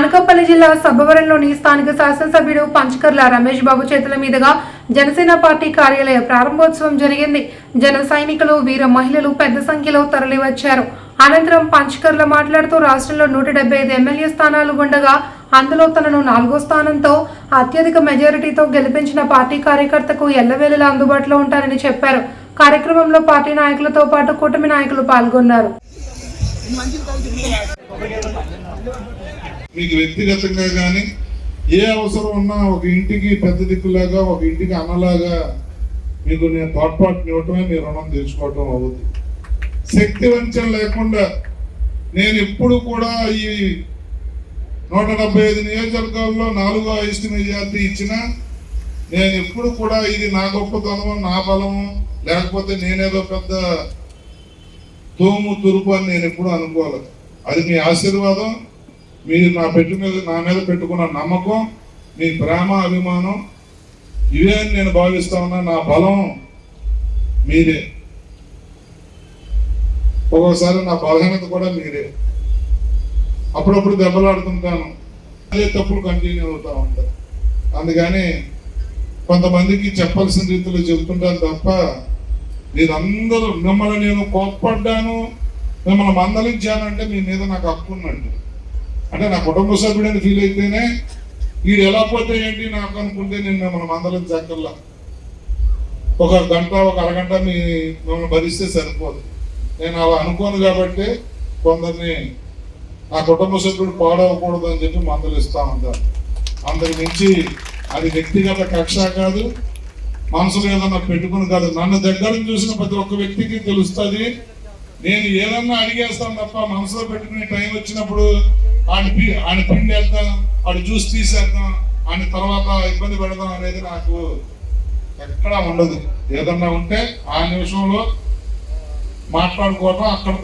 అనకాపల్లి జిల్లా సబ్బవరంలోని స్థానిక శాసనసభ్యుడు పంచకర్ల రమేష్ బాబు చేతుల మీదుగా జనసేన పార్టీ కార్యాలయ ప్రారంభోత్సవం జరిగింది. జన సైనికులు వీర మహిళలు పెద్ద సంఖ్యలో తరలివచ్చారు. అనంతరం పంచకర్ల మాట్లాడుతూ రాష్ట్రంలో నూట డెబ్బై ఐదు ఎమ్మెల్యే స్థానాలు ఉండగా అందులో తనను నాలుగో స్థానంతో అత్యధిక మెజారిటీతో గెలిపించిన పార్టీ కార్యకర్తకు ఎల్లవేళలా అందుబాటులో ఉంటారని చెప్పారు. కార్యక్రమంలో పార్టీ నాయకులతో పాటు కూటమి నాయకులు పాల్గొన్నారు. మీకు వ్యక్తిగతంగా కానీ ఏ అవసరం ఉన్నా ఒక ఇంటికి పెద్ద దిక్కులాగా ఒక ఇంటికి అన్నలాగా మీకు నేను తోడ్పాటు ఇవ్వటమే మీ రుణం తీర్చుకోవటం అవుతుంది శక్తి వంచన లేకుండా నేను ఎప్పుడు కూడా ఈ నూట డెబ్బై ఐదు నియోజకవర్గాల్లో నాలుగో ఐస్ట్ మెజార్టీ ఇచ్చిన నేను ఎప్పుడు కూడా ఇది నా గొప్పతనము నా బలము లేకపోతే నేనేదో పెద్ద తోము తురుపు అని నేను ఎప్పుడు అనుకోలేదు. అది మీ ఆశీర్వాదం మీరు నా పెట్టు మీద నా మీద పెట్టుకున్న నమ్మకం మీ ప్రేమ అభిమానం ఇవే అని నేను భావిస్తా ఉన్నా. నా బలం మీరే ఒక్కోసారి నా బలహీనత కూడా మీరే అప్పుడప్పుడు దెబ్బలాడుతుంటాను. అదే తప్పులు కంటిన్యూ అవుతా ఉంటాయి. అందుకని కొంతమందికి చెప్పాల్సిన రీతిలో చెబుతుంటాను తప్ప మీరందరూ మిమ్మల్ని నేను కోప్పడ్డాను మిమ్మల్ని మందలించానంటే మీ మీద నాకు హక్కు ఉన్నట్టు అంటే నా కుటుంబ సభ్యుడని ఫీల్ అయితేనే వీడు ఎలా పోతే ఏంటి నాకు అనుకుంటే నేను మిమ్మల్ని మందలించక్కర్లా ఒక గంట ఒక అరగంట మీ మిమ్మల్ని భరిస్తే సరిపోదు. నేను అలా అనుకోను కాబట్టి కొందరిని నా కుటుంబ సభ్యుడు పాడవకూడదు అని చెప్పి మందలిస్తా ఉంటారు. అందరి మించి అది వ్యక్తిగత కక్ష కాదు మనసులో ఏదన్నా పెట్టుకుని కాదు. నన్ను దగ్గర చూసిన ప్రతి ఒక్క వ్యక్తికి తెలుస్తుంది నేను ఏదన్నా అడిగేస్తాను తప్ప మనసులో పెట్టుకునే టైం వచ్చినప్పుడు ఆయన పి ఆయన పిండి వెళ్తాం ఆడు జ్యూస్ తీసేద్దాం ఆయన తర్వాత ఇబ్బంది పెడదాం అనేది నాకు ఎక్కడా ఉండదు. ఏదన్నా ఉంటే ఆ నిమిషంలో మాట్లాడుకోవటం అక్కడ